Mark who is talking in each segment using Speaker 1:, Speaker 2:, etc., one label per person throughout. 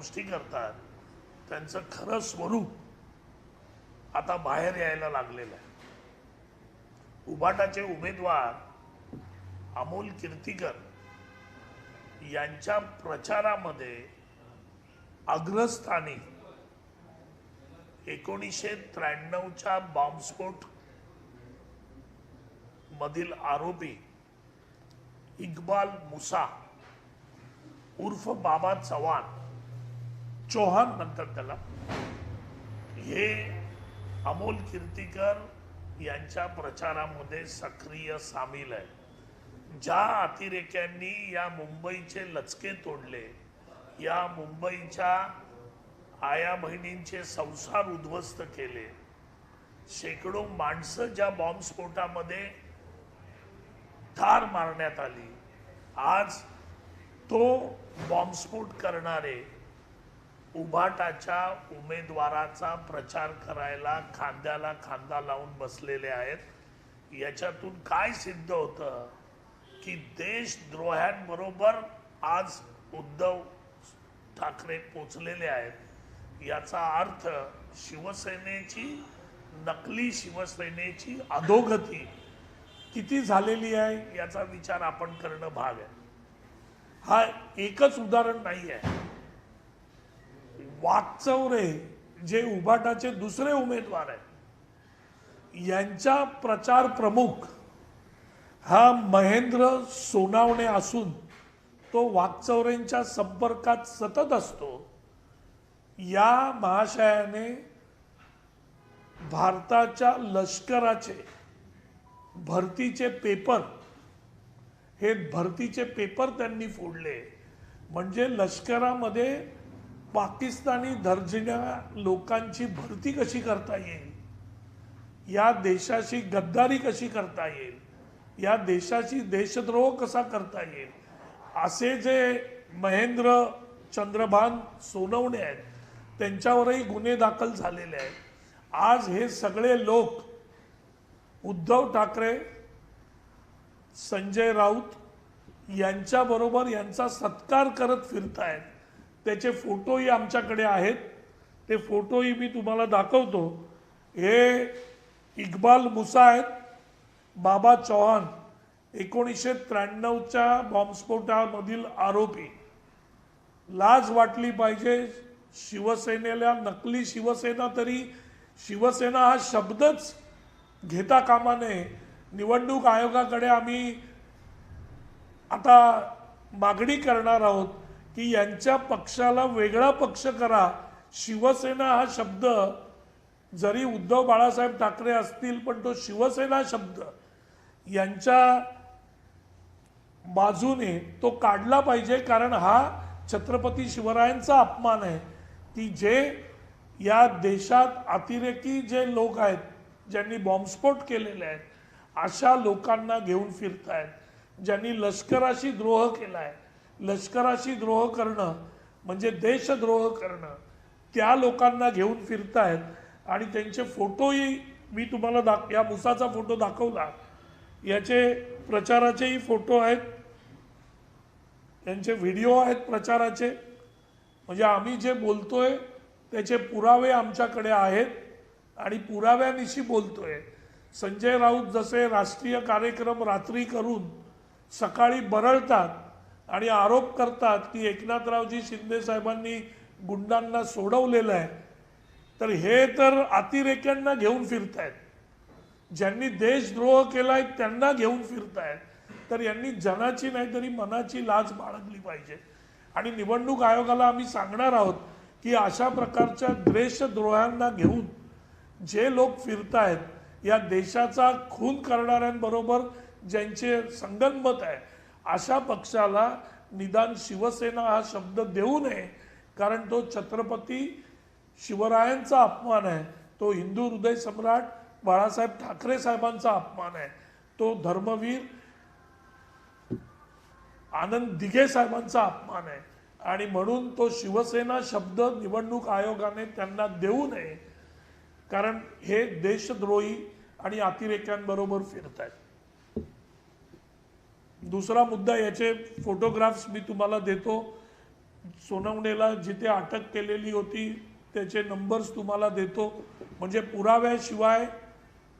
Speaker 1: गोष्टी करतात. त्यांचं खरं स्वरूप आता बाहेर यायला लागलेलं आहे. उबाटाचे उमेदवार अमोल कीर्तीकर यांच्या प्रचारामध्ये अग्रस्थानी एकोणीसशे त्र्याण्णवच्या बॉम्बस्फोट मधील आरोपी इक्बाल मुसा उर्फ बाबा चव्हाण चौहान म्हणतात त्याला. हे अमोल कीर्तीकर यांच्या प्रचारामध्ये सक्रिय सामील आहे ज्या अतिरेक्यांनी या मुंबईचे लचके तोडले या मुंबईच्या आया बहिणींचे संसार उद्ध्वस्त केले. शेकडो माणसं ज्या बॉम्बस्फोटामध्ये ठार मारण्यात आली आज तो बॉम्बस्फोट करणारे उभाटाच्या उमेदवाराचा प्रचार करायला खांद्याला खांदा लावून बसलेले आहेत. याच्यातून काय सिद्ध होतं? की देशद्रोह्यांबरोबर आज उद्धव ठाकरे पोचलेले आहेत. याचा अर्थ शिवसेनेची नकली शिवसेनेची अधोगती किती झालेली आहे याचा विचार आपण करणं भाग आहे. हा एकच उदाहरण नाही आहे. वाकचौरे जे उभाटाचे दुसरे उमेदवार आहेत. यांच्या प्रचार प्रमुख हा महेंद्र सोनावणे असून तो वाकचौरेंच्या संपर्कात सतत असतो. या महाशयाने भारताच्या लष्कराचे भरतीचे पेपर हे भरतीचे पेपर त्यांनी फोडले. म्हणजे लष्करामध्ये पाकिस्तानी दर्जिन्या लोकांची भरती कशी करता येईल? या देशाशी गद्दारी कशी करता येईल? या देशाशी देशद्रोह कसा करता येईल? असे जे महेंद्र चंद्रभान सोनवणे आहेत त्यांच्यावरही गुन्हे दाखल झालेले आहेत. आज हे सगळे लोक उद्धव ठाकरे संजय राऊत यांच्याबरोबर यांचा सत्कार करत फिरतायत. त्याचे फोटोही आमच्याकडे आहेत. ते फोटोही मी तुम्हाला दाखवतो. हे इक्बाल मुसा आहेत. बाबा चौहान एकोणीसशे त्र्याण्णवच्या बॉम्बस्फोटामधील आरोपी. लाज वाटली पाहिजे शिवसेनेला नकली शिवसेना तरी. शिवसेना हा शब्दच घेता कामा नये. निवडणूक आयोगाकडे आम्ही आता मागणी करणार आहोत. की यांच्या पक्षाला वेगळा पक्ष करा. शिवसेना हा शब्द जरी उद्धव बाळासाहेब ठाकरे असतील पण तो शिवसेना शब्द यांच्या बाजूने तो काढला पाहिजे कारण हा छत्रपती शिवरायांचा अपमान आहे. की जे या देशात अतिरेकी जे लोक आहेत ज्यांनी बॉम्बस्फोट केलेले आहेत अशा लोकांना घेऊन फिरतायत ज्यांनी लष्कराशी द्रोह आहे लष्कराशी द्रोह करणं म्हणजे देशद्रोह करणं त्या लोकांना घेऊन फिरतायत. आणि त्यांचे फोटोही मी तुम्हाला दाख या मुसाचा फोटो दाखवला. याचे प्रचाराचेही फोटो आहेत. त्यांचे व्हिडिओ आहेत प्रचाराचे. म्हणजे आम्ही जे बोलतोय त्याचे पुरावे आमच्याकडे आहेत. आणि पुराव्यानिशी बोलतोय. संजय राऊत जसे राष्ट्रीय कार्यक्रम रात्री करून सकाळी बरळतात आणि आरोप करतात की एकनाथरावजी शिंदे साहेबांनी गुंडांना सोडवलेलं आहे. तर हे तर अतिरेक्यांना घेऊन फिरतायत. ज्यांनी देशद्रोह केलाय त्यांना घेऊन फिरतायत. तर यांनी जनाची नाही तरी मनाची लाज बाळगली पाहिजे. आणि निवडणूक आयोगाला आम्ही सांगणार आहोत की अशा प्रकारच्या देशद्रोहांना घेऊन जे लोक फिरतायत या देशाचा खून करणाऱ्यांबरोबर ज्यांचे संगनमत आहे अशा पक्षाला निदान शिवसेना हा शब्द देऊ नये कारण तो छत्रपती शिवरायांचा अपमान आहे तो हिंदू हृदय सम्राट बाळासाहेब ठाकरे साहेबांचा अपमान आहे तो धर्मवीर आनंद दिघे साहेबांचा अपमान आहे. आणि म्हणून तो शिवसेना शब्द निवडणूक आयोगाने त्यांना देऊ नये कारण हे देशद्रोही आणि अतिरेक्यांबरोबर फिरत आहेत दुसरा मुद्दा याचे फोटोग्राफ्स मी तुम्हाला देतो. सोनवणेला जिथे अटक केलेली होती त्याचे नंबर्स तुम्हाला देतो. म्हणजे पुराव्याशिवाय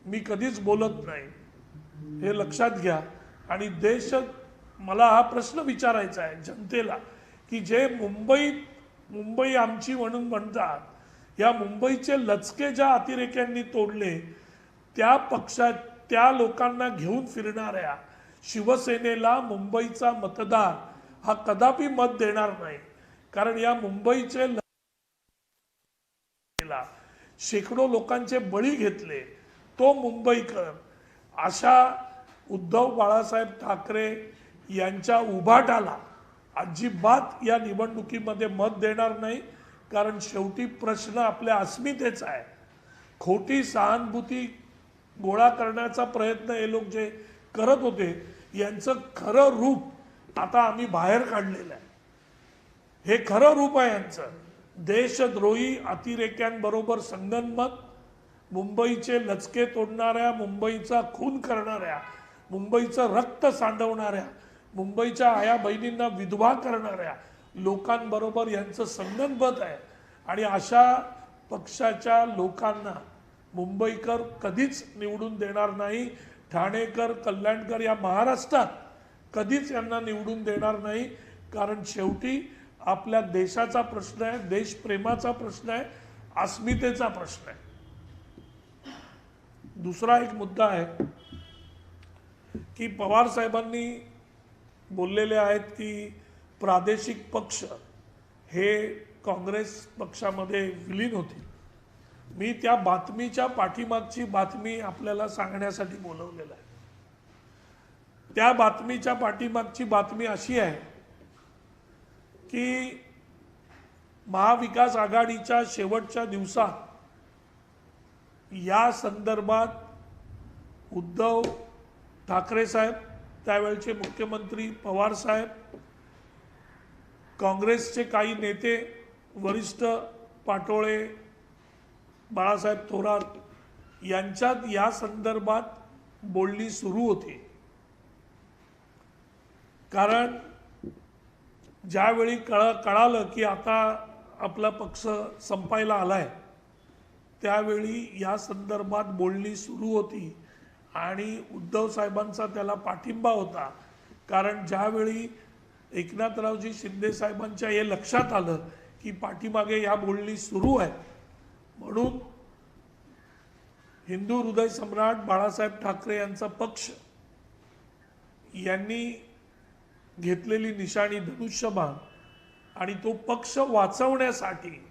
Speaker 1: मी कधीच बोलत नाही. हे लक्षात घ्या. आणि देश मला हा प्रश्न विचारायचा आहे जनतेला की जे मुंबईत मुंबई आमची म्हणून म्हणतात या मुंबईचे लचके ज्या अतिरेक्यांनी तोडले त्या पक्षात त्या लोकांना घेऊन फिरणाऱ्या शिवसेनेला मुंबईचा मतदार हा कदापि मत देणार नाही. कारण या मुंबईचे शेकडो लोकांचे बळी घेतले. तो मुंबईकर अशा उद्धव बाळासाहेब ठाकरे यांच्या उभाटाला अजिबात या निवडणुकीमध्ये मत देणार नाही. कारण शेवटी प्रश्न आपल्या अस्मितेचा आहे. खोटी सहानुभूती गोळा करण्याचा प्रयत्न हे लोक जे करत होते यांचं खरं रूप आता आम्ही बाहेर काढलेलं आहे. हे खरं रूप आहे यांचं. देशद्रोही अतिरेक्यांबरोबर संगनमत मुंबईचे लचके तोडणाऱ्या मुंबईचा खून करणाऱ्या मुंबईचं रक्त सांडवणाऱ्या मुंबईच्या आया बहिणींना विधवा करणाऱ्या लोकांबरोबर यांचं संगनमत आहे. आणि अशा पक्षाच्या लोकांना मुंबईकर कधीच निवडून देणार नाही. ठाणेकर कल्याणकर या महाराष्ट्रात कधीच यांना निवडून देणार नाही. कारण शेवटी आपल्या देशाचा प्रश्न आहे देशप्रेमाचा प्रश्न आहे अस्मितेचा प्रश्न आहे. दुसरा एक मुद्दा आहे की पवार साहेबांनी बोललेले आहेत की प्रादेशिक पक्ष हे काँग्रेस पक्षामध्ये विलीन होतील. मी त्या बातमीच्या पाठीमागची बातमी आपल्याला सांगण्यासाठी बोलवलेलं आहे. त्या बातमीच्या पाठीमागची बातमी अशी आहे की महाविकास आघाडीच्या शेवटच्या दिवसात या संदर्भात उद्धव ठाकरे साहेब त्यावेळचे मुख्यमंत्री पवार साहेब काँग्रेसचे काही नेते वरिष्ठ पाटोळे बाळासाहेब थोरात यांच्यात या संदर्भात बोलणी सुरू होते. कारण ज्यावेळी कळ कळालं की आता आपला पक्ष संपायला आलाय त्यावेळी या संदर्भात बोलणी सुरू होती आणि उद्धव साहेबांचा त्याला पाठिंबा होता. कारण ज्यावेळी एकनाथरावजी शिंदे साहेबांच्या हे लक्षात आलं की पाठीमागे या बोलणी सुरू आहे म्हणून हिंदू हृदय सम्राट बाळासाहेब ठाकरे यांचा पक्ष यांनी घेतलेली निशाणी धनुष्यबाण आणि तो पक्ष वाचवण्यासाठी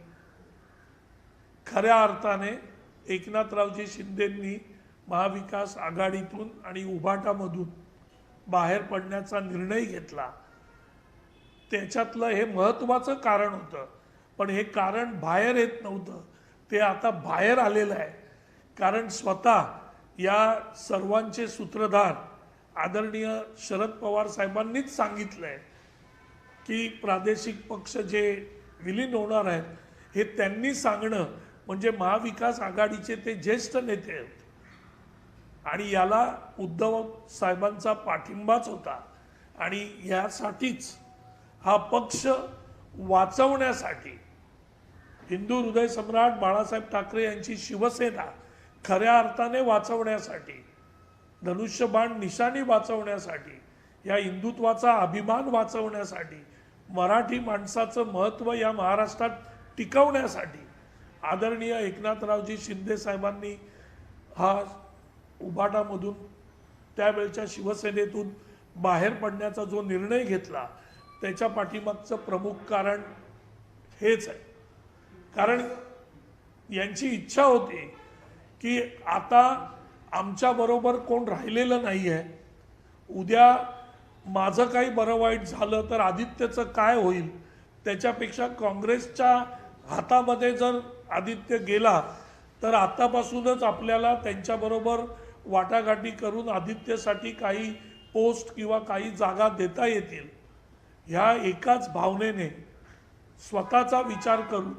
Speaker 1: खऱ्या अर्थाने एकनाथरावजी शिंदेंनी महाविकास आघाडीतून आणि उभाटामधून बाहेर पडण्याचा निर्णय घेतला. त्याच्यातलं हे महत्त्वाचं कारण होतं. पण हे कारण बाहेर येत नव्हतं. ते आता बाहेर आलेलं आहे. कारण स्वतः या सर्वांचे सूत्रधार आदरणीय शरद पवार साहेबांनीच सांगितलंय की प्रादेशिक पक्ष जे विलीन होणार आहेत हे त्यांनी सांगणं म्हणजे महाविकास आघाडीचे ते ज्येष्ठ नेते आहेत. आणि याला उद्धव साहेबांचा पाठिंबाच होता. आणि यासाठीच हा पक्ष वाचवण्यासाठी हिंदू हृदय सम्राट बाळासाहेब ठाकरे यांची शिवसेना खऱ्या अर्थाने वाचवण्यासाठी धनुष्यबाण निशाणी वाचवण्यासाठी या हिंदुत्वाचा अभिमान वाचवण्यासाठी मराठी माणसाचं महत्त्व या महाराष्ट्रात टिकवण्यासाठी आदरणीय एकनाथरावजी शिंदे साहेबांनी हा उभाटामधून त्यावेळच्या शिवसेनेतून बाहेर पडण्याचा जो निर्णय घेतला त्याच्या पाठीमागचं प्रमुख कारण हेच आहे. कारण यांची इच्छा होती की आता आमच्याबरोबर कोण राहिलेलं नाही आहे उद्या माझं काही बरं वाईट झालं तर आदित्यचं काय होईल? त्याच्यापेक्षा काँग्रेसच्या हातामध्ये जर आदित्य गेला तर आतापासूनच आपल्याला त्यांच्याबरोबर वाटाघाटी करून आदित्यसाठी काही पोस्ट किंवा काही जागा देता येतील. ह्या एकाच भावनेने स्वतःचा विचार करून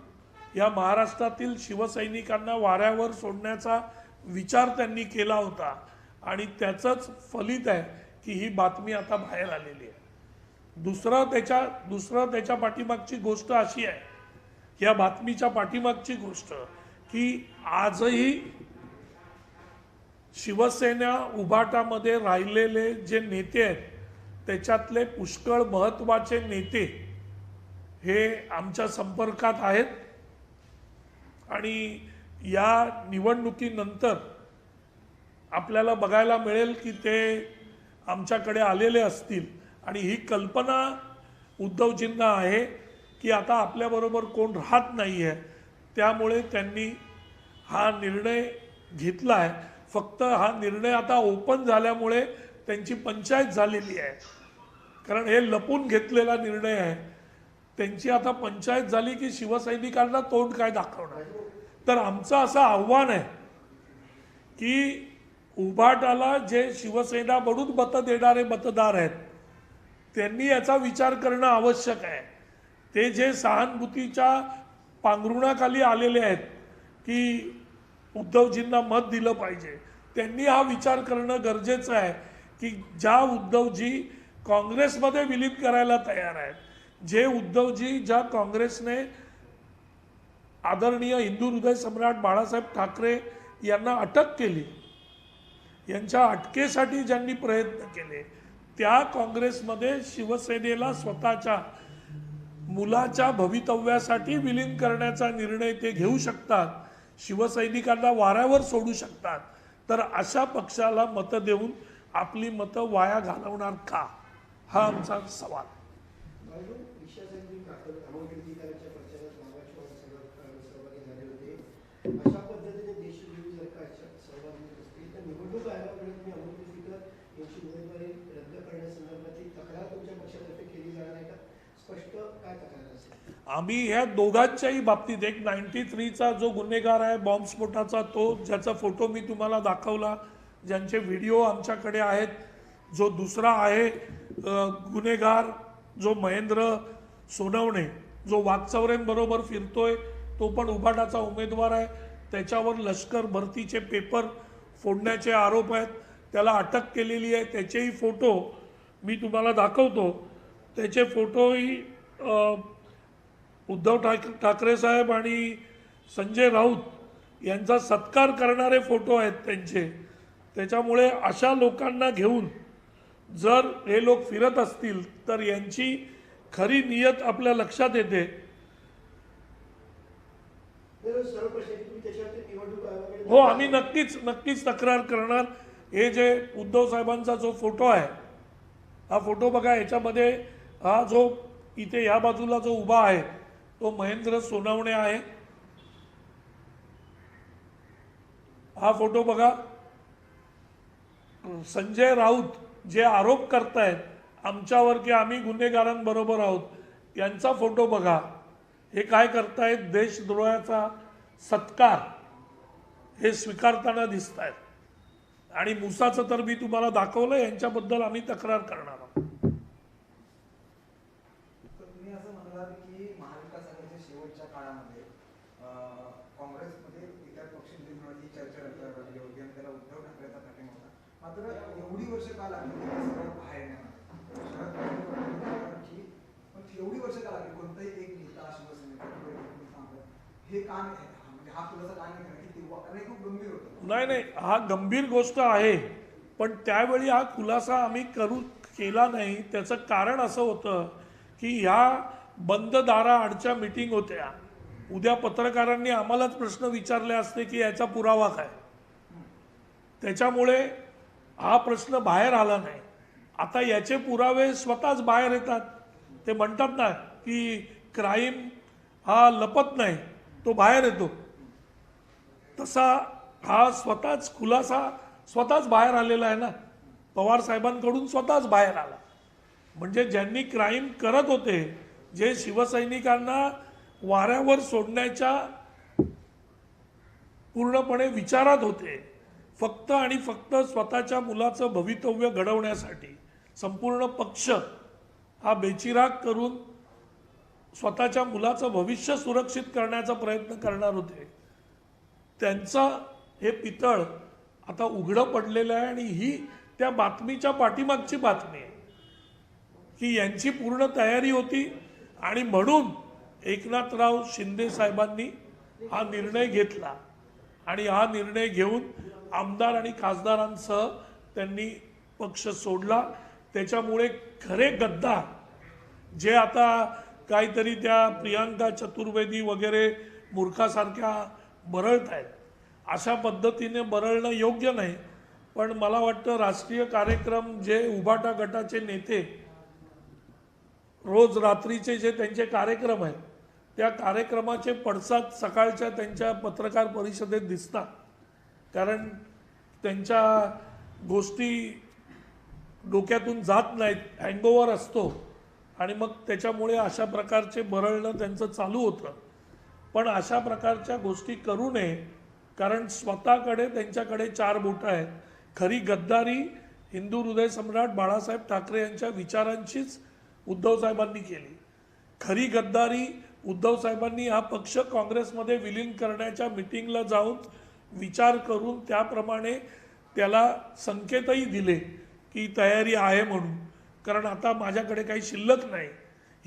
Speaker 1: या महाराष्ट्रातील शिवसैनिकांना वाऱ्यावर सोडण्याचा विचार त्यांनी केला होता. आणि त्याचंच फलित आहे की ही बातमी आता बाहेर आलेली आहे. दुसरं त्याच्या दुसरं त्याच्या पाठीमागची गोष्ट अशी आहे या बातमीच्या पाठीमागची गोष्ट की आजही शिवसेना उभाटामध्ये राहिलेले जे नेते आहेत त्याच्यातले पुष्कळ महत्त्वाचे नेते हे आमच्या संपर्कात आहेत. आणि या निवडणुकीनंतर आपल्याला बघायला मिळेल की ते आमच्याकडे आलेले असतील. आणि ही कल्पना उद्धवजींना आहे की आता आपल्याबरोबर कोण राहत नाही आहे त्यामुळे त्यांनी हा निर्णय घेतला आहे फक्त हा निर्णय आता ओपन झाल्यामुळे त्यांची पंचायत झालेली आहे. कारण हे लपून घेतलेला निर्णय आहे. त्यांची आता पंचायत झाली की शिवसैनिकांना तोंड काय दाखवणार? तर आमचं असं आव्हान आहे की उभाटाला जे शिवसेना म्हणून मतं देणारे मतदार आहेत त्यांनी याचा विचार करणं आवश्यक आहे. ते जे सहानुभूतीच्या पांघरुणाखाली आलेले आहेत की उद्धवजींना मत दिलं पाहिजे त्यांनी हा विचार करणं गरजेचं आहे की ज्या उद्धवजी काँग्रेसमध्ये विलीन करायला तयार आहेत जे उद्धवजी ज्या काँग्रेसने आदरणीय हिंदू हृदय सम्राट बाळासाहेब ठाकरे यांना अटक केली यांच्या अटकेसाठी ज्यांनी प्रयत्न केले त्या काँग्रेसमध्ये शिवसेनेला स्वतःच्या मुलाच्या भवितव्यासाठी विलीन करण्याचा निर्णय ते घेऊ शकतात शिवसैनिकांना वाऱ्यावर सोडू शकतात तर अशा पक्षाला मतं देऊन आपली मतं वाया घालवणार का? हा आमचा सवाल.
Speaker 2: प्रचारात सगळं सहभागी झाले होते. अशा पद्धतीने देशविरोधी सहभागी होत असतील तर निवडणूक आयोगाकडे तुम्ही यांची उमेदवारी रद्द तक्रार तुमच्या पक्षातर्फे केली जाणार आहे का? स्पष्ट काय तक्रार असेल?
Speaker 1: आम्ही ह्या दोघांच्याही बाबतीत एक नाईन्टी थ्रीचा जो गुन्हेगार आहे बॉम्बस्फोटाचा तो ज्याचा फोटो मी तुम्हाला दाखवला ज्यांचे व्हिडिओ आमच्याकडे आहेत जो दुसरा आहे गुन्हेगार जो महेंद्र सोनवणे जो वाकचौऱ्यांबरोबर फिरतोय तो पण उभाटाचा उमेदवार आहे. त्याच्यावर लष्कर भरतीचे पेपर फोडण्याचे आरोप आहेत. त्याला अटक केलेली आहे. त्याचेही फोटो मी तुम्हाला दाखवतो. त्याचे फोटोही उद्धव ठाक ठाकरे साहेब आणि संजय राऊत यांचा सत्कार करणारे फोटो आहेत त्यांचे. त्याच्यामुळे अशा लोकांना घेऊन जर हे लोक फिरत असतील तर यांची खरी नियत आपल्या लक्षात येते. हो आम्ही नक्कीच नक्कीच तक्रार करणार. हे जे उद्धव साहेबांचा जो फोटो आहे हा फोटो बघा याच्यामध्ये हा जो इथे या बाजूला जो उभा आहे तो महेंद्र सोनवणे आहे. हा फोटो बघा. संजय राऊत जे आरोप करतायत आमच्यावर की आम्ही गुन्हेगारांबरोबर आहोत यांचा फोटो बघा. हे काय करतायत? देशद्रोहाचा सत्कार हे स्वीकारताना दिसत आहेत आणि मुसाचं तर मी तुम्हाला दाखवलं यांच्याबद्दल आम्ही तक्रार करणार आहोत.
Speaker 3: मात्र एवढी वर्ष काल लागली बाहेर नाही पण एवढी वर्ष का लागली कोणताही एक नेता शिवसेनेचा हे का नाही म्हणजे हा खुलासा का नाही की खूप गंभीर होतं.
Speaker 1: नाही नाही. हा गंभीर गोष्ट आहे. पण त्यावेळी हा खुलासा आम्ही करू केला नाही. त्याचं कारण असं होतं की ह्या बंद दाराआडच्या मिटिंग होत्या. उद्या पत्रकारांनी आम्हालाच प्रश्न विचारले असते की याचा पुरावा काय? त्याच्यामुळे हा प्रश्न बाहेर आला नाही. आता याचे पुरावे स्वतःच बाहेर येतात. ते म्हणतात ना की क्राईम हा लपत नाही तो बाहेर येतो. तसा हा स्वतःच खुलासा स्वतःच बाहेर आलेला आहे ना. पवार साहेबांकडून स्वतःच बाहेर आला. म्हणजे ज्यांनी क्राईम करत होते जे शिवसैनिकांना वाऱ्यावर सोडण्याच्या पूर्णपणे विचारात होते फक्त आणि फक्त स्वतःच्या मुलाचं भवितव्य घडवण्यासाठी. संपूर्ण पक्ष हा बेचिराग करून स्वतःच्या मुलाचं भविष्य सुरक्षित करण्याचा प्रयत्न करणार होते. त्यांचं हे पितळ आता उघडं पडलेलं आहे आणि ही त्या बातमीच्या पाठीमागची बातमी आहे. की यांची पूर्ण तयारी होती आणि म्हणून एकनाथराव शिंदे साहेबांनी हा निर्णय घेतला. आणि हा निर्णय घेऊन आमदार आणि खासदारांसह त्यांनी पक्ष सोडला. त्याच्यामुळे खरे गद्दार जे आता काहीतरी त्या प्रियांका चतुर्वेदी वगैरे मूर्खासारख्या बरळत आहेत अशा पद्धतीने बरळणं योग्य नाही. पण मला वाटतं राष्ट्रीय कार्यक्रम जे उभाटा गटाचे नेते रोज रात्रीचे जे त्यांचे कार्यक्रम आहेत त्या कार्यक्रमाचे पडसाद सकाळच्या त्यांच्या पत्रकार परिषदेत दिसतात. कारण त्यांच्या गोष्टी डोक्यातून जात नाहीत हँगओव्हर असतो. आणि मग त्याच्यामुळे अशा प्रकारचे बरळणं त्यांचं चालू होतं. पण अशा प्रकारच्या गोष्टी करू नये कारण स्वतःकडे त्यांच्याकडे चार बोटं आहेत. खरी गद्दारी हिंदू हृदय सम्राट बाळासाहेब ठाकरे यांच्या विचारांचीच उद्धव साहेबांनी केली. खरी गद्दारी उद्धव साहेबांनी हा पक्ष काँग्रेसमध्ये विलीन करण्याच्या मिटिंगला जाऊन विचार करून त्याप्रमाणे त्याला संकेतही दिले. की तयारी आहे म्हणून. कारण आता माझ्याकडे काही शिल्लक नाही.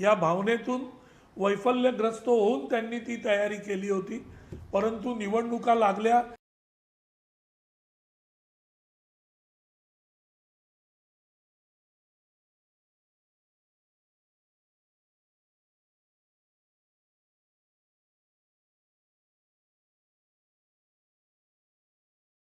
Speaker 1: या भावनेतून वैफल्यग्रस्त होऊन त्यांनी ती तयारी केली होती. परंतु निवडणुका लागल्या.